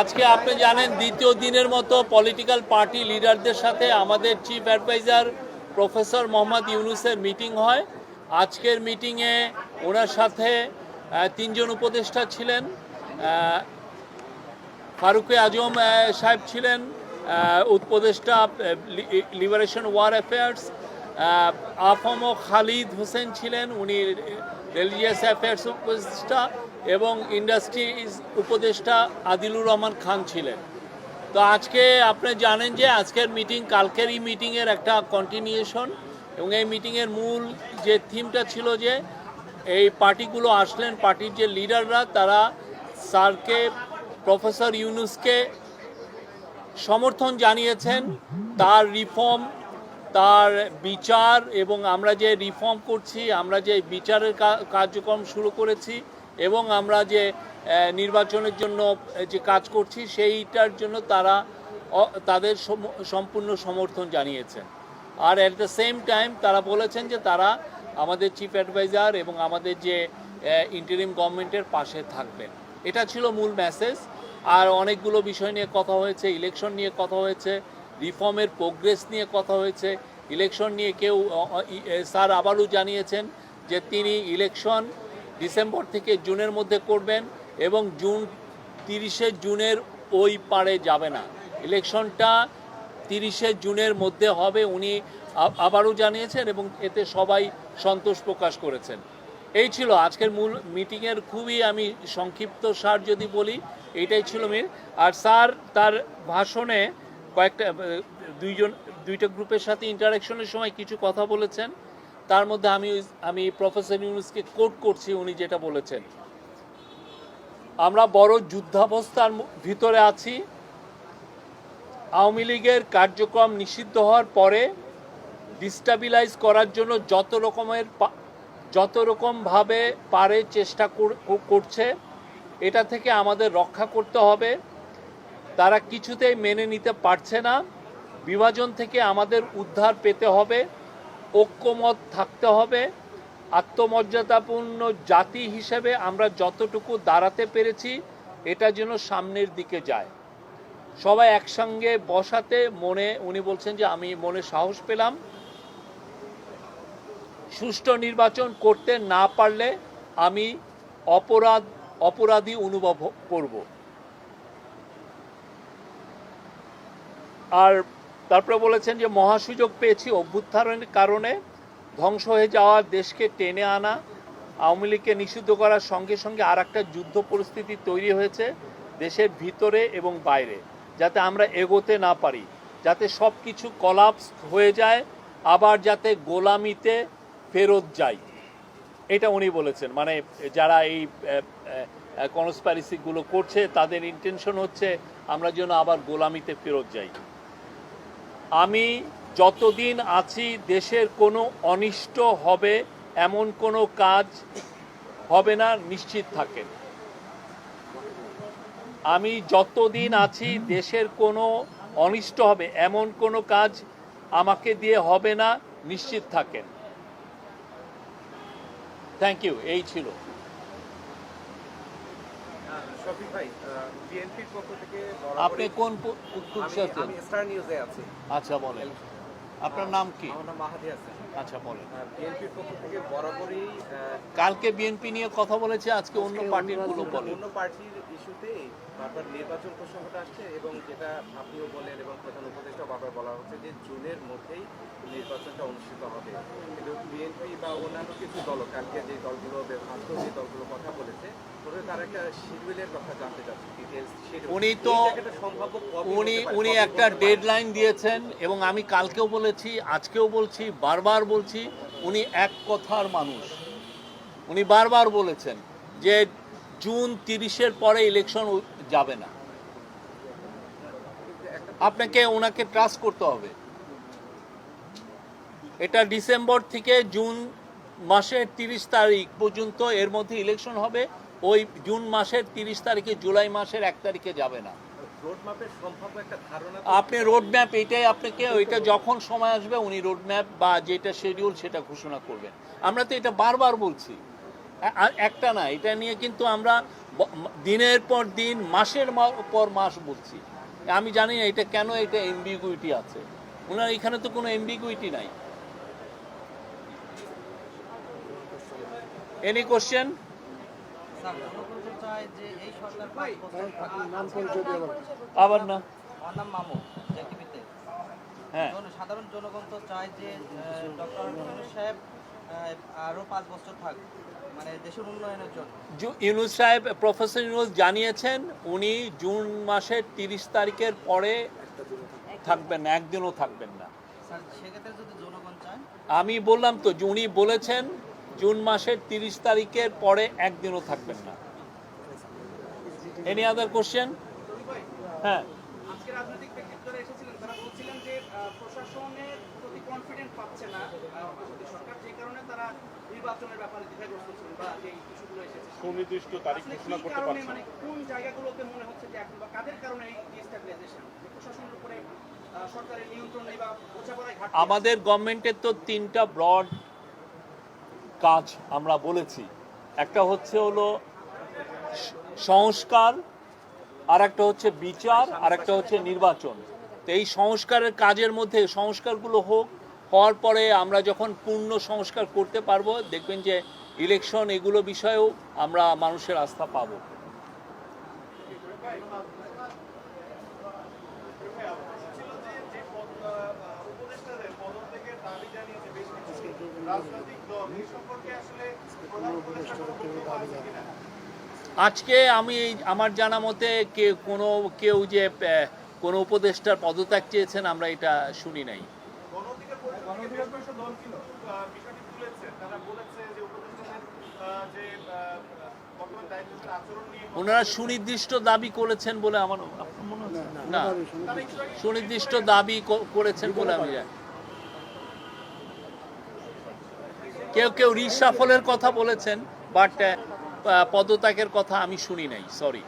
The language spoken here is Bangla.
আজকে আপনি জানেন দ্বিতীয় দিনের মতো পলিটিক্যাল পার্টি লিডারদের সাথে আমাদের চিফ অ্যাডভাইজার প্রফেসর মোহাম্মদ ইউনুসের মিটিং হয়। আজকের মিটিংয়ে ওনার সাথে তিনজন উপদেষ্টা ছিলেন ফারুকে আজম সাহেব ছিলেন উপদেষ্টা liberation war affairs AFM Khalid Hossain ছিলেন, উনি রিলিজিয়াস অ্যাফেয়ার্স উপদেষ্টা এবং ইন্ডাস্ট্রিজ উপদেষ্টা আদিলুর রহমান খান ছিলেন। তো আজকে আপনি জানেন যে আজকের মিটিং, কালকের এই মিটিংয়ের একটা কন্টিনিউশন এবং এই মিটিংয়ের মূল যে থিমটা ছিল যে এই পার্টিগুলো আসলেন, পার্টির যে লিডাররা তারা স্যারকে, প্রফেসর ইউনুসকে সমর্থন জানিয়েছেন। তার রিফর্ম তার বিচার এবং আমরা যে রিফর্ম করছি, আমরা যে বিচারের কার্যক্রম শুরু করেছি এবং আমরা যে নির্বাচনের জন্য যে কাজ করছি, সেইটার জন্য তারা তাদের সম্পূর্ণ সমর্থন জানিয়েছেন। আর অ্যাট দ্য সেম টাইম তারা বলেছেন যে তারা আমাদের চিফ অ্যাডভাইজার এবং আমাদের যে ইন্টারিম গভর্নমেন্টের পাশে থাকবেন। এটা ছিল মূল মেসেজ আর অনেকগুলো বিষয় নিয়ে কথা হয়েছে ইলেকশন নিয়ে কথা হয়েছে। রিফর্মের প্রোগ্রেস নিয়ে কথা হয়েছে। ইলেকশন নিয়ে কেউ স্যার আবারও জানিয়েছেন যে তিনি ইলেকশন ডিসেম্বর থেকে জুনের মধ্যে করবেন এবং জুন তিরিশে জুনের ওই পারে যাবে না। ইলেকশনটা তিরিশে জুনের মধ্যে হবে, উনি আবারও জানিয়েছেন এবং এতে সবাই সন্তোষ প্রকাশ করেছেন। এই ছিল আজকের মূল মিটিংয়ের খুবই আমি সংক্ষিপ্ত সার যদি বলি এইটাই ছিল মিল আর স্যার তার ভাষণে কয়েকটা দুইজন, দুইটা গ্রুপের সাথে ইন্টারাকশনের সময় কিছু কথা বলেছেন। তার মধ্যে আমি আমি প্রফেসর ইউনুসকে কোট করছি, উনি যেটা বলেছেন। আমরা বড় যুদ্ধাবস্থার ভিতরে আছি। আওয়ামী লীগের কার্যক্রম নিষিদ্ধ হওয়ার পরে ডিস্টাবিলাইজ করার জন্য যত রকমের যত রকমভাবে পারে চেষ্টা কর- কর- করছে, এটা থেকে আমাদের রক্ষা করতে হবে। তারা কিছুতেই মেনে নিতে পারছে না। বিভাজন থেকে আমাদের উদ্ধার পেতে হবে, ঐক্যমত থাকতে হবে। আত্মমর্যাদাপূর্ণ জাতি হিসেবে আমরা যতটুকু দাঁড়াতে পেরেছি, এটা যেন সামনের দিকে যায়। সবাই একসঙ্গে বসাতে মনে, উনি বলছেন যে আমি মনে সাহস পেলাম। সুষ্ঠু নির্বাচন করতে না পারলে আমি অপরাধ, অপরাধী অনুভব করব। আর তারপরে বলেছেন যে, মহাসুযোগ পেয়েছি অভ্যুত্থানের কারণে ধ্বংস হয়ে যাওয়া দেশকে টেনে আনা, আওয়ামী লীগকে নিষিদ্ধ করার সঙ্গে সঙ্গে আর একটা যুদ্ধ পরিস্থিতি তৈরি হয়েছে দেশের ভিতরে এবং বাইরে, যাতে আমরা এগোতে না পারি, যাতে সব কিছু কলাপস হয়ে যায়, আবার যাতে গোলামিতে ফেরত যাই। এটা উনি বলেছেন। মানে যারা এই কনসপ্যারিসিগুলো করছে, তাদের ইন্টেনশন হচ্ছে আমরা যেন আবার গোলামিতে ফেরত যাই। আমি যতদিন আছি, দেশের কোনো অনিষ্ট হবে, এমন কোনো কাজ হবে না, নিশ্চিত থাকেন। আমি যতদিন আছি, দেশের কোনো অনিষ্ট হবে, এমন কোনো কাজ আমাকে দিয়ে হবে না, নিশ্চিত থাকেন। থ্যাংক ইউ এই ছিল শফিক ভাই বিএনপির পক্ষ থেকে আপনি কোন প- আছেন? আচ্ছা বলেন। আপনার নাম কি? আমার নাম মাহাদি হাসান। আচ্ছা বলেন। বিএনপির পক্ষ থেকে বরাবরই কালকে বিএনপি নিয়ে কথা বলেছে আজকে অন্য পার্টিরগুলো বলেন। অন্য পার্টির ইস্যুতে বারবার নির্বাচন প্রসঙ্গটা আসছে এবং যেটা আপনিও বলেন এবং প্রধান উপদেষ্টা বারবার বলা হচ্ছে যে জুনের মধ্যেই নির্বাচনটা অনুষ্ঠিত হবে। কিন্তু বিএনপি বা অন্যান্য কিছু দল কালকে যে দলগুলো আন্ত যে দলগুলো কথা বলেছে তবে তারা একটা শিডিউলের কথা জানতে চাচ্ছে উনি তো- উনি উনি একটা? ডেডলাইন দিয়েছেন এবং আমি কালকেও বলেছি, আজকেও বলছি, বারবার বলছি, উনি এক কথার মানুষ। উনি বারবার বলেছেন যে জুন তিরিশের পরে ইলেকশন যাবে না। আপনাকে, ওনাকে ট্রাস্ট করতে হবে। এটা ডিসেম্বর থেকে জুন মাসের তিরিশ তারিখ পর্যন্ত এর মধ্যে ইলেকশন হবে। ওই জুন মাসের তিরিশ তারিখে জুলাই মাসের এক তারিখে যাবে না। আপনি রোড ম্যাপ এটাই আপনাকে, ওইটা যখন সময় আসবে উনি রোড ম্যাপ বা যেটা শিডিউল সেটা ঘোষণা করবেন। আমরা তো এটা বারবার বলছি। আর একটা না, এটা নিয়ে কিন্তু আমরা দিনের পর দিন, মাসের পর মাস বলছি। আমি জানি না এটা কেন এটা এমবিগুইটি আছে। ওনার এখানে তো কোনো এমবিগুইটি নাই। এনি কোশ্চেন আবার না? আমার নাম মামু জেটিভিতে। হ্যাঁ। সাধারণ জনগণ তো চায় যে ডক্টর সাহেব আরও পাঁচ বছর থাক মানে দেশের উন্নয়নের জন্য। ইউনুস সাহেব প্রফেসর ইউনুস জানিয়েছেন উনি জুন মাসের তিরিশ তারিখের পরে থাকবেন একদিনও থাকবেন না। স্যার সেক্ষেত্রে যদি জনগণ চায়। আমি বললাম তো উনি বলেছেন জুন মাসের তিরিশ তারিখের পরে একদিনও থাকবেন না। এনি আদার কোশ্চেন হ্যাঁ। আজকে রাজনৈতিক ব্যক্তিত্বরা এসেছিলেন তারা বলছিলেন যে আহ, প্রশাসনের প্রতি কনফিডেন্ট পাচ্ছে না আহ, অন্তর্বর্তী সরকার যে কারণে তারা নির্বাচনের ব্যাপারে দ্বিধাগ্রস্ত ছিলেন বা যে ইস্যুগুলো এসেছে সুনির্দিষ্ট তারিখ ঘোষণা করতে পারছে মানে কোন জায়গাগুলোতে মনে হচ্ছে যে এখন বা কাদের কারণে এই ডিস্টেবিলাইজেশন প্রশাসনের উপরে সরকারের নিয়ন্ত্রণ নেই বা বোঝাপড়ায় আমাদের গভর্নমেন্টের তো তিনটা ব্রড কাজ আমরা বলেছি। একটা হচ্ছে হলো সংস্কার আর একটা হচ্ছে বিচার আর একটা হচ্ছে নির্বাচন। তো এই সংস্কারের কাজের মধ্যে সংস্কারগুলো হোক, হওয়ার পরে আমরা যখন পূর্ণ সংস্কার করতে পারব, দেখবেন যে ইলেকশন এগুলো বিষয়েও আমরা মানুষের আস্থা পাবো। আজকে আমি এই- আমার জানা মতে কে কোনো কেউ যে কোনো উপদেষ্টার পদত্যাগ চেয়েছেন আমরা এটা শুনি নাই ওনারা সুনির্দিষ্ট দাবি করেছেন বলে আমার মনে হচ্ছে না সুনির্দিষ্ট দাবি করেছেন বলে আমি জানি কেউ কেউ রিসাফলের কথা বলেছেন বাট পদত্যাগের কথা আমি শুনি নাই সরি